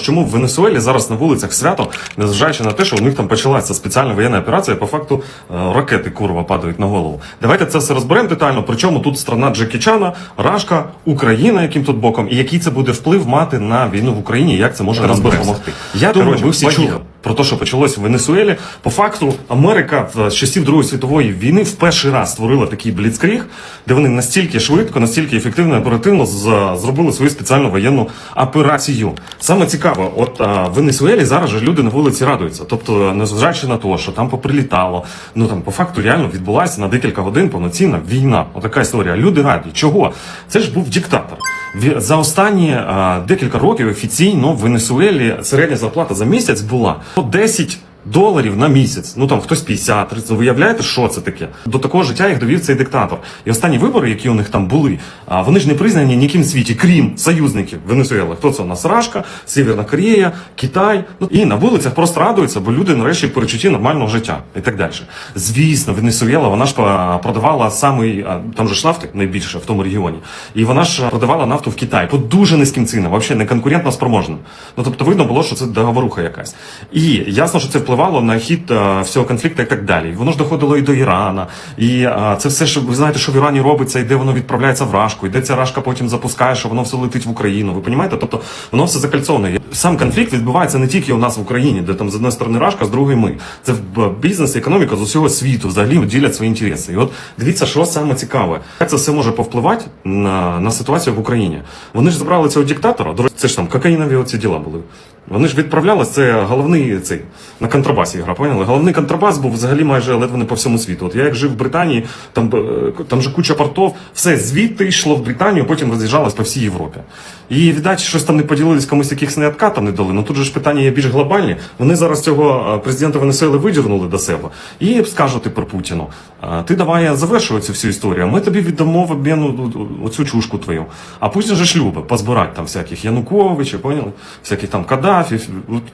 Чому в Венесуелі зараз на вулицях свято, незважаючи на те, що у них там почалася спеціальна воєнна операція, по факту е, ракети курва падають на голову. Давайте це все розберемо детально. Причому тут страна Джекічана, Рашка, Україна, яким тут боком, і який це буде вплив мати на війну в Україні, як це може допомогти. Я думаю, ви всі чули про те, що почалось в Венесуелі. По факту, Америка в- з часів Другої світової війни в перший раз створила такий бліцкріг, де вони настільки швидко, настільки ефективно і оперативно зробили свою спеціальну воєнну операцію. Саме цікаво, от а, в Венесуелі зараз же люди на вулиці радуються. Тобто, незважаючи на те, що там поприлітало, ну там по факту реально відбулася на декілька годин повноцінна війна. Отака історія. Люди раді. Чого? Це ж був диктатор. За останні декілька років офіційно в Венесуелі середня зарплата за місяць була по 10 доларів на місяць. Ну там хтось 50, 30. Ви уявляєте, що це таке? До такого життя їх довів цей диктатор. І останні вибори, які у них там були, а, вони ж не признані ніким в світі, крім союзників Венесуели. Хто це у нас? Рашка, Северна Корея, Китай. Ну і на вулицях просто радуються, бо люди нарешті в перечутті нормального життя і так далі. Звісно, Венесуела, вона ж продавала самий там же ж нафти найбільше в тому регіоні. І вона ж продавала нафту в Китай по дуже низьким цінам, взагалі не конкурентно спроможним. Ну тобто видно було, що це договоруха якась. І ясно, що це впливало на хід всього конфлікту і так далі. Воно ж доходило і до Ірана. І це все, що ви знаєте, що в Ірані робиться, і де воно відправляється в Рашку, і де ця Рашка потім запускає, що воно все летить в Україну. Ви розумієте? Тобто воно все закальцовано. Сам конфлікт відбувається не тільки у нас в Україні, де там з одної сторони Рашка, з другої ми. Це бізнес і економіка з усього світу взагалі ділять свої інтереси. І от дивіться, що саме цікаве, як це все може повпливати на, на ситуацію в Україні. Вони ж забрали цього диктатора. До це ж там кокаїнові оці діла були. Вони ж відправляли це головний цей на контрабасі гра, поняли? Головний контрабас був взагалі майже ледве не по всьому світу. От я як жив в Британії, там, е, там же куча портов, все звідти йшло в Британію, потім роз'їжджалось по всій Європі. І віддать, щось там не поділились комусь якихось не откатом не дали. Ну тут же ж питання є більш глобальні. Вони зараз цього е, президента Венесуели видірнули до себе і скажуть тепер Путіну: ти давай завершуй цю всю історію. Ми тобі віддамо в обміну оцю чушку твою. А Путін же ж любить позбирати там всяких Януковичів, поняли? Всяких там Каддафів.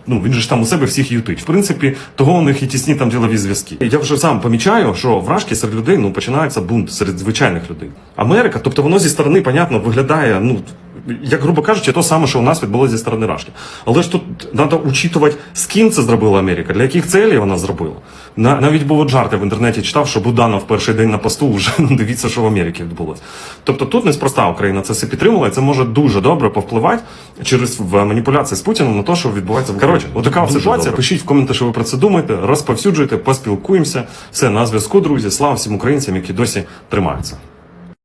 Ну він же ж там у себе всіх ютить. В принципі, того у них і тісні там ділові зв'язки. Я вже сам помічаю, що вражки серед людей ну починається бунт серед звичайних людей. Америка, тобто воно зі сторони, понятно, виглядає, ну. Як грубо кажучи, то саме, що у нас відбулося зі сторони Рашки. Але ж тут треба учитувати, з ким це зробила Америка, для яких целей вона зробила. На, навіть був от жарти в інтернеті читав, що Буданов перший день на посту вже ну, дивіться, що в Америці відбулося. Тобто тут неспроста Україна це все підтримала, і це може дуже добре повпливати через маніпуляції з Путіним на те, що відбувається в Коротше, отака от ситуація. Пишіть в коменти, що ви про це думаєте, розповсюджуйте, поспілкуємося. Все на зв'язку, друзі. Слава всім українцям, які досі тримаються.